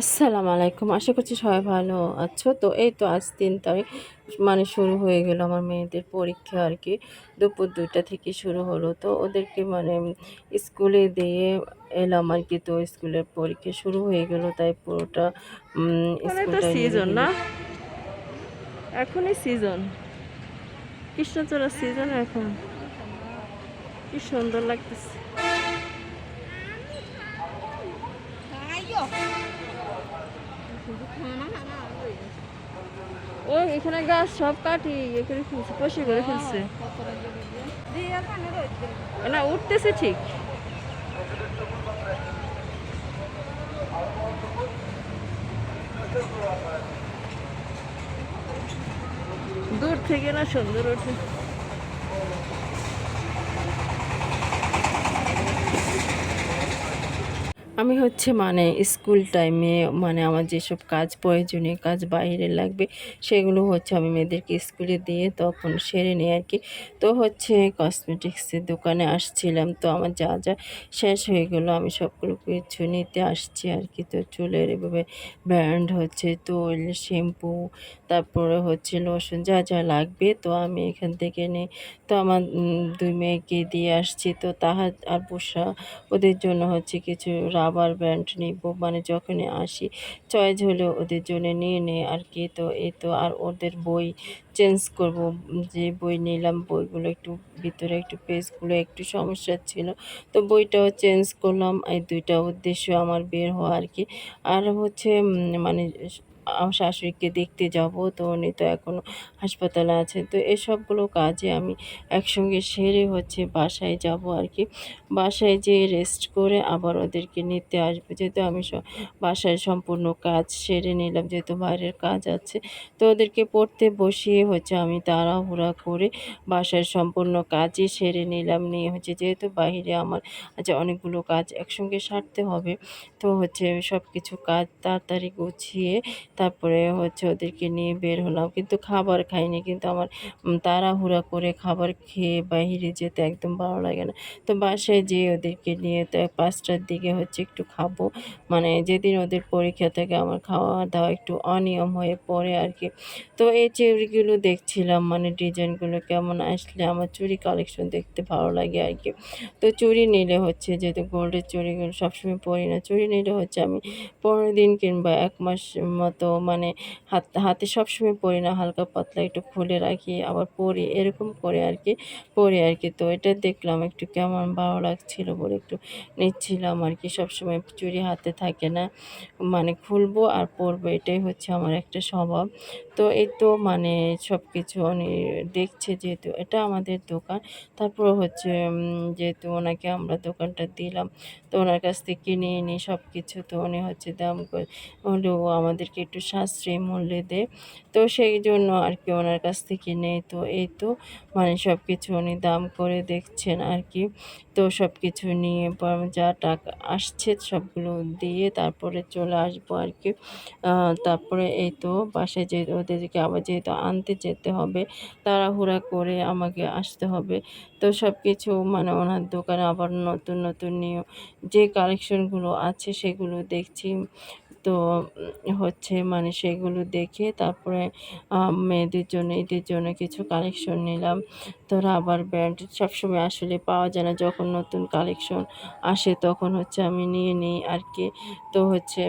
আসসালামু আলাইকুম। আশা করছি সবাই ভালো আছো। তো এই তো আজ তিন তারিখ মানে শুরু হয়ে গেল আমার মেয়েদের পরীক্ষা আর কি। দুপুর দুইটা থেকে শুরু হলো। তো ওদেরকে মানে স্কুলে দিয়ে এলাম আর কি। তো স্কুলের পরীক্ষা শুরু হয়ে গেল তাই পুরোটা সিজন না? এখনই সিজন কৃষ্ণচূড়ার সিজন এখন? কি সুন্দর লাগতেছে। ও এখানে গাছ সব কাটি পশে করে ফেলছে। না, উঠতেছে ঠিক। দূর থেকে না সুন্দর ওঠে আমি হচ্ছে মানে স্কুল টাইমে মানে আমার যেসব কাজ প্রয়োজনীয় কাজ বাইরে লাগবে, সেগুলো হচ্ছে আমি মেয়েদেরকে স্কুলে দিয়ে তখন সেরে নিই আর কি। তো হচ্ছে কসমেটিক্সের দোকানে আসছিলাম, তো আমার যা যা শেষ হয়ে গেলো আমি সবগুলো কিছু নিতে আসছি আর কি। তো চুলের এভাবে ব্যান্ড হচ্ছে, তৈল শ্যাম্পু তারপরে হচ্ছে লোশন যা যা লাগবে, তো আমি এখান থেকে নিই। তো আমার দুই মেয়েকে দিয়ে আসছি, তো তাহার আর পোষা ওদের জন্য হচ্ছে কিছু রাবার ব্যান্ড নিব। মানে যখনই আসি, চয়েস হলে ওদের জন্য নিয়ে নেই আর কি। তো এ তো আর ওদের বই চেঞ্জ করব। যে বই নিলাম, বইগুলো একটু ভিতরে একটু পেজগুলো একটু সমস্যা ছিল। তো বইটাও চেঞ্জ করলাম। এই দুইটা উদ্দেশ্য আমার বের হওয়া আর কি। আর হচ্ছে মানে আমার শাশুড়িকে দেখতে যাব, তো উনি তো এখনও হাসপাতালে আছে তো এসবগুলো কাজে আমি একসঙ্গে সেরে হচ্ছে বাসায় যাব আর কি বাসায় যেয়ে রেস্ট করে আবার ওদেরকে নিতে আসব। যেহেতু আমি বাসায় সম্পূর্ণ কাজ সেরে নিলাম, যেহেতু বাইরের কাজ আছে। তো ওদেরকে পড়তে বসিয়ে হচ্ছে আমি তাড়াহুড়া করে বাসায় সম্পূর্ণ কাজই সেরে নিলাম। নিয়ে হচ্ছে যেহেতু বাইরে আমার আচ্ছা অনেকগুলো কাজ একসঙ্গে সারতে হবে, তো হচ্ছে সব কিছু কাজ তাড়াতাড়ি গুছিয়ে তারপরে হচ্ছে ওদেরকে নিয়ে বের হলাম। কিন্তু খাবার খাইনি, কিন্তু আমার তাড়াহুড়া করে খাবার খেয়ে বাইরে যেতে একদম ভালো লাগে না। তো বাসায় যেয়ে ওদেরকে নিয়ে তো পাঁচটার দিকে হচ্ছে একটু খাব। মানে যেদিন ওদের পরীক্ষা থাকে আমার খাওয়া দাওয়া একটু অনিয়ম হয়ে পড়ে আর কি। তো এই চুড়িগুলো দেখছিলাম মানে ডিজাইনগুলো কেমন আসলে আমার চুড়ি কালেকশন দেখতে ভালো লাগে আর কি। তো চুড়ি নিলে হচ্ছে যেহেতু গোল্ডের চুড়িগুলো সবসময় পরি না চুড়ি নিলে হচ্ছে আমি পনেরো দিন কিংবা এক মাস মতো মানে হাত, হাতে সবসময় পরি না, হালকা পাতলা একটু খুলে রাখি, আবার পরি, এরকম করে আর কি পরি আর কি তো এটা দেখলাম একটু কেমন ভালো লাগছিল বলে একটু নিচ্ছিলাম আর কি সবসময় চুরি হাতে থাকে না মানে খুলবো আর পরবো, এটাই হচ্ছে আমার একটা স্বভাব। তো এই তো মানে সব কিছু উনি দেখছে যেহেতু এটা আমাদের দোকান তারপর হচ্ছে যেহেতু ওনাকে আমরা দোকানটা দিলাম, তো ওনার কাছ থেকে নিয়ে নিই সব কিছু তো উনি হচ্ছে দাম করে আমাদেরকে সাশ্রয়ী মূল্যে দেয় তো সেই জন্য আর কি ওনার কাছ থেকে নেই। তো এই তো মানে সব কিছু উনি দাম করে দেখছেন আর কি। তো সব কিছু নিয়ে যা টাকা আসছে সবগুলো দিয়ে তারপরে চলে আসব আর কি। তারপরে এই তো বাসায় যে ওদেরকে আবার যেহেতু আনতে যেতে হবে, তাড়াহুড়া করে আমাকে আসতে হবে। তো সব কিছু মানে ওনার দোকানে আবার নতুন নতুন নিয়ে যে কালেকশনগুলো আছে সেগুলো দেখছি। তো হচ্ছে মানে সেগুলো দেখে তারপরে মেয়েদের জন্য ঈদের জন্য কিছু কালেকশন নিলাম। তো রাবার ব্যান্ড সবসময় আসলে পাওয়া যায় না। যখন নতুন কালেকশন আসে তখন হচ্ছে আমি নিয়ে নিই আর কি তো হচ্ছে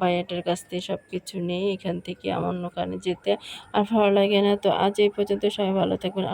ভাইয়াটার কাছ থেকে সব কিছু নেই। এখান থেকে আমার দোকানে যেতে আর ভালো লাগে না। তো আজ এই পর্যন্ত সবাই ভালো থাকবেন।